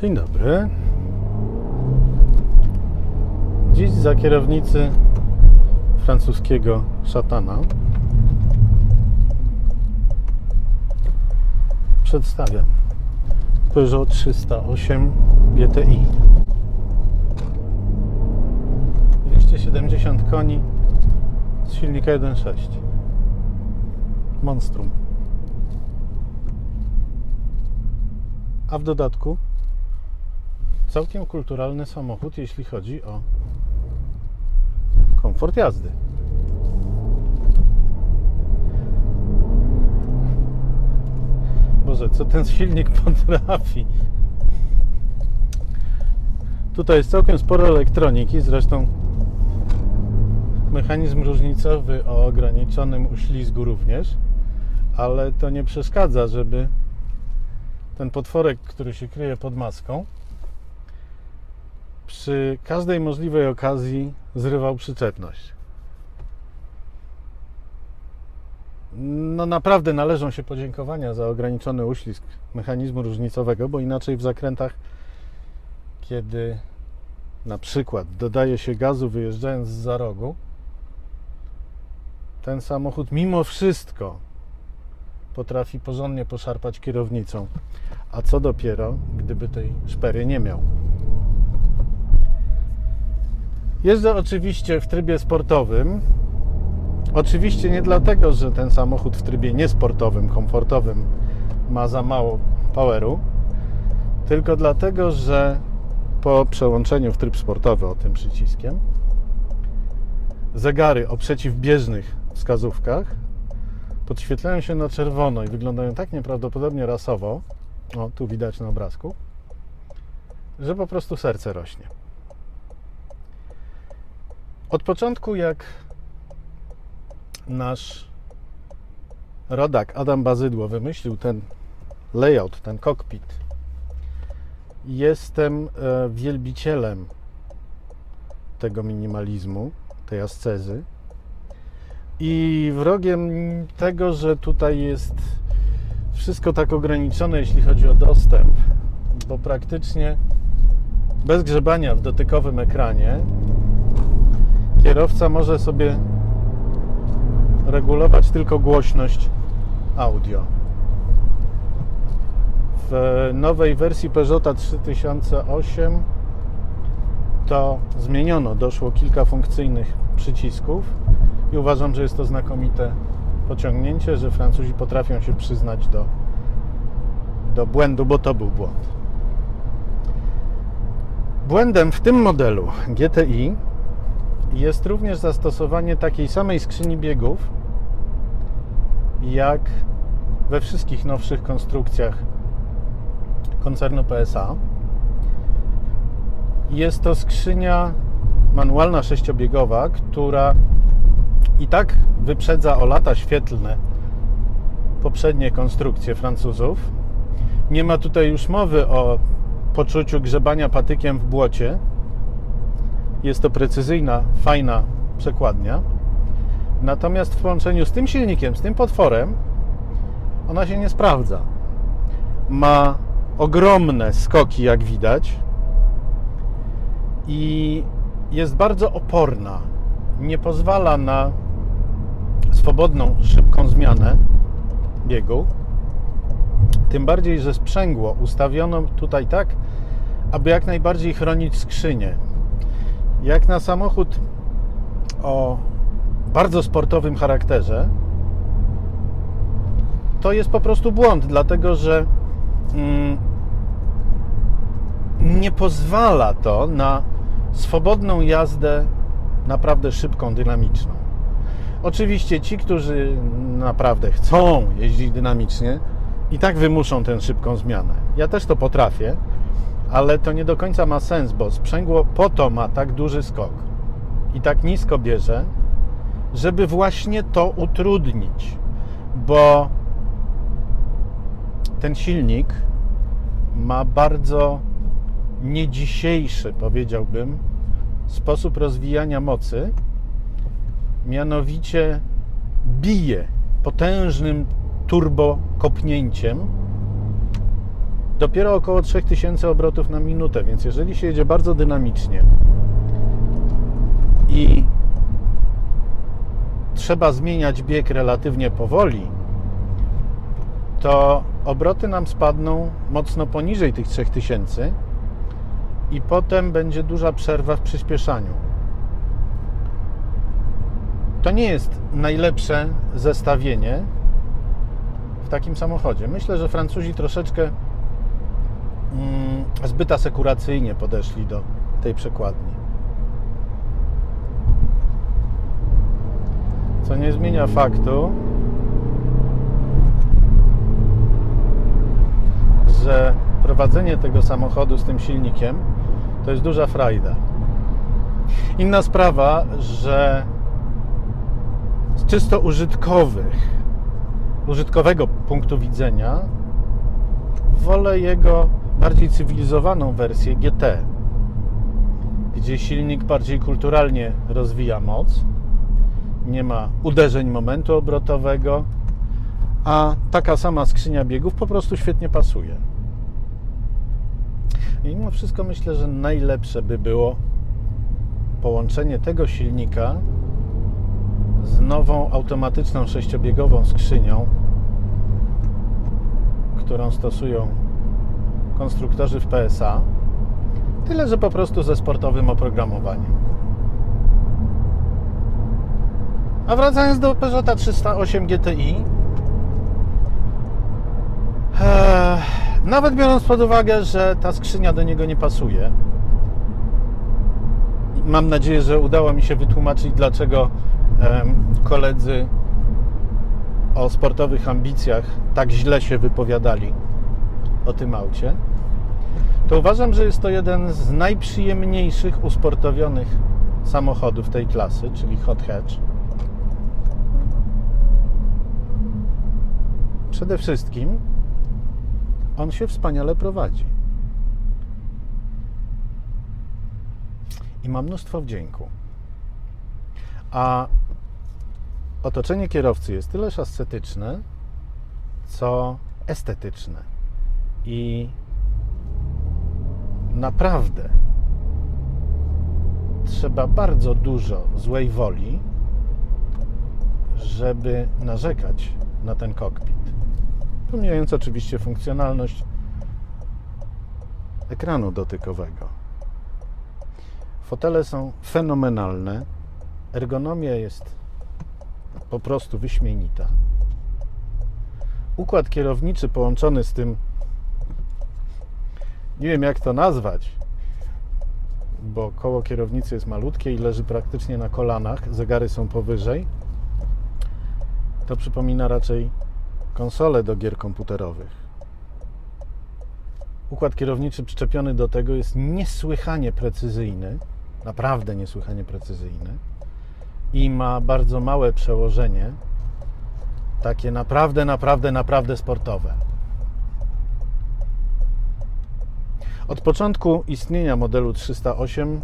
Dzień dobry. Dziś za kierownicy francuskiego szatana przedstawiam Peugeot 308 GTI. 270 koni z silnika 1.6. Monstrum. A w dodatku całkiem kulturalny samochód, jeśli chodzi o komfort jazdy. Boże, co ten silnik potrafi? Tutaj jest całkiem sporo elektroniki, zresztą mechanizm różnicowy o ograniczonym uślizgu również, ale to nie przeszkadza, żeby ten potworek, który się kryje pod maską, przy każdej możliwej okazji zrywał przyczepność. No naprawdę należą się podziękowania za ograniczony uślizg mechanizmu różnicowego, bo inaczej w zakrętach, kiedy na przykład dodaje się gazu wyjeżdżając z za rogu, ten samochód mimo wszystko potrafi porządnie poszarpać kierownicą. A co dopiero, gdyby tej szpery nie miał. Jeżdżę oczywiście w trybie sportowym. Oczywiście nie dlatego, że ten samochód w trybie niesportowym, komfortowym ma za mało poweru, tylko dlatego, że po przełączeniu w tryb sportowy o tym przyciskiem zegary o przeciwbieżnych wskazówkach podświetlają się na czerwono i wyglądają tak nieprawdopodobnie rasowo, o tu widać na obrazku, że po prostu serce rośnie. Od początku, jak nasz rodak Adam Bazydło wymyślił ten layout, ten cockpit, jestem e, wielbicielem tego minimalizmu, tej ascezy. I wrogiem tego, że tutaj jest wszystko tak ograniczone, jeśli chodzi o dostęp, bo praktycznie bez grzebania w dotykowym ekranie kierowca może sobie regulować tylko głośność audio. W nowej wersji Peugeota 3008 to zmieniono, doszło kilka funkcyjnych przycisków i uważam, że jest to znakomite pociągnięcie, że Francuzi potrafią się przyznać do, do błędu, bo to był błąd. Błędem w tym modelu GTI jest również zastosowanie takiej samej skrzyni biegów, jak we wszystkich nowszych konstrukcjach koncernu PSA. Jest to skrzynia manualna sześciobiegowa, która i tak wyprzedza o lata świetlne poprzednie konstrukcje Francuzów. Nie ma tutaj już mowy o poczuciu grzebania patykiem w błocie. Jest to precyzyjna, fajna przekładnia. Natomiast w połączeniu z tym silnikiem, z tym potworem, ona się nie sprawdza. Ma ogromne skoki, jak widać, i jest bardzo oporna. Nie pozwala na swobodną, szybką zmianę biegu. Tym bardziej, że sprzęgło ustawiono tutaj tak, aby jak najbardziej chronić skrzynię. Jak na samochód o bardzo sportowym charakterze, to jest po prostu błąd, dlatego że mm, nie pozwala to na swobodną jazdę naprawdę szybką, dynamiczną. Oczywiście ci, którzy naprawdę chcą jeździć dynamicznie, i tak wymuszą tę szybką zmianę. Ja też to potrafię, ale to nie do końca ma sens, bo sprzęgło po to ma tak duży skok i tak nisko bierze, żeby właśnie to utrudnić, bo ten silnik ma bardzo nie dzisiejszy, powiedziałbym, sposób rozwijania mocy, mianowicie bije potężnym turbo kopnięciem dopiero około 3000 obrotów na minutę, więc jeżeli się jedzie bardzo dynamicznie i trzeba zmieniać bieg relatywnie powoli, to obroty nam spadną mocno poniżej tych 3000 i potem będzie duża przerwa w przyspieszaniu. To nie jest najlepsze zestawienie w takim samochodzie. Myślę, że Francuzi troszeczkę zbyt asekuracyjnie podeszli do tej przekładni. Co nie zmienia faktu, że prowadzenie tego samochodu z tym silnikiem to jest duża frajda. Inna sprawa, że z czysto użytkowych, użytkowego punktu widzenia wolę jego bardziej cywilizowaną wersję GT, gdzie silnik bardziej kulturalnie rozwija moc, nie ma uderzeń momentu obrotowego, a taka sama skrzynia biegów po prostu świetnie pasuje. I mimo wszystko myślę, że najlepsze by było połączenie tego silnika z nową automatyczną sześciobiegową skrzynią, którą stosują konstruktorzy w PSA. Tyle, że po prostu ze sportowym oprogramowaniem. A wracając do Peugeota 308 GTI, Eee, nawet biorąc pod uwagę, że ta skrzynia do niego nie pasuje, mam nadzieję, że udało mi się wytłumaczyć, dlaczego koledzy o sportowych ambicjach tak źle się wypowiadali o tym aucie, to uważam, że jest to jeden z najprzyjemniejszych usportowionych samochodów tej klasy, czyli hot hatch. Przede wszystkim on się wspaniale prowadzi. I ma mnóstwo wdzięku. A otoczenie kierowcy jest tyleż ascetyczne, co estetyczne. I naprawdę trzeba bardzo dużo złej woli, żeby narzekać na ten kokpit. Pomijając oczywiście funkcjonalność ekranu dotykowego. Fotele są fenomenalne. Ergonomia jest po prostu wyśmienita. Układ kierowniczy połączony z tym, nie wiem jak to nazwać, bo koło kierownicy jest malutkie i leży praktycznie na kolanach, zegary są powyżej. To przypomina raczej konsolę do gier komputerowych. Układ kierowniczy przyczepiony do tego jest niesłychanie precyzyjny, naprawdę niesłychanie precyzyjny i ma bardzo małe przełożenie, takie naprawdę, naprawdę, naprawdę sportowe. Od początku istnienia modelu 308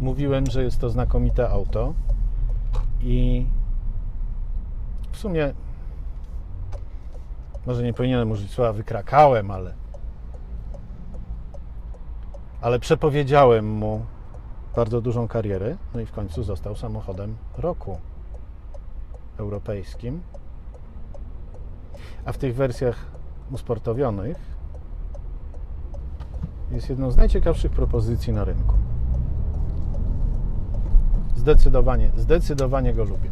mówiłem, że jest to znakomite auto i w sumie może nie powinienem użyć słowa wykrakałem, ale ale przepowiedziałem mu bardzo dużą karierę, no i w końcu został samochodem roku europejskim. A w tych wersjach usportowionych jest jedną z najciekawszych propozycji na rynku. Zdecydowanie, zdecydowanie go lubię.